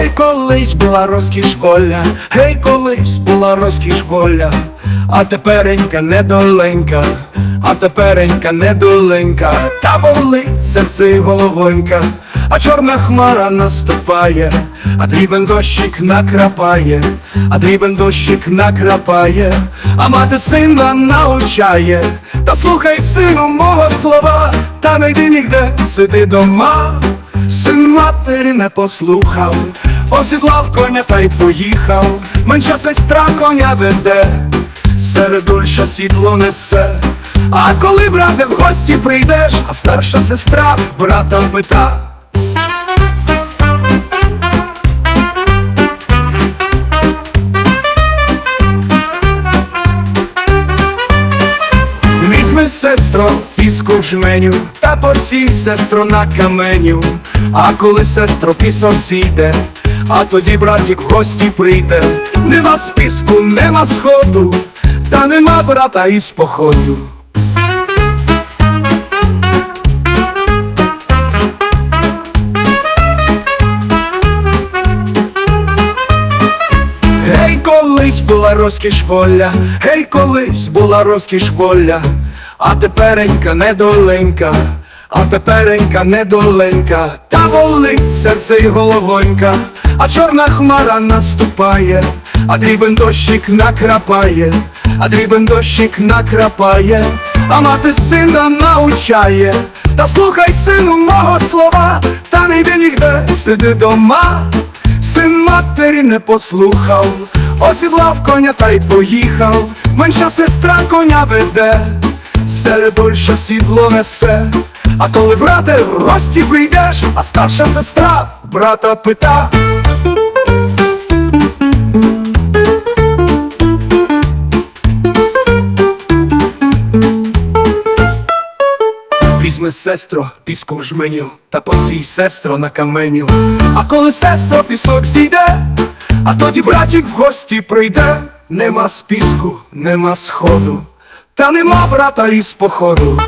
Гей, колись була розкіш воля, гей, колись була розкіш воля, а теперенька недоленька, а теперенька недоленька, та болить серце й головонька, а чорна хмара наступає, а дрібен дощик накрапає, а дрібен дощик накрапає, а мати сина научає, та слухай, сину, мого слова, та не йди нігде, сиди дома. Син матері не послухав, осідлав коня та й поїхав. Менша сестра коня веде, середульша сідло несе. А коли, брате, в гості прийдеш, а старша сестра брата пита. Сестро, піску в жменю, та посій, сестро, на каменю. А коли сестро пісок зійде, а тоді братік в гості прийде. Нема з піску, нема сходу, та нема брата із походу. Гей, колись була розкіш воля, гей, колись була розкіш воля, а теперенька недоленька, а теперенька недоленька, та болить серце й головонька, а чорна хмара наступає, а дрібен дощик накрапає, а дрібен дощик накрапає, а мати сина научає, та слухай, сину, мого слова, та не йди нігде, сиди дома. Син матері не послухав, осідлав коня та й поїхав. Менша сестра коня веде, середульша сідло несе. А коли брате в гості прийдеш, а старша сестра брата пита. Візьми, сестро, піску в жменю, та посій, сестро, на каменю. А коли сестро пісок зійде, а тоді братік в гості прийде, нема списку, нема сходу, та нема брата із походу.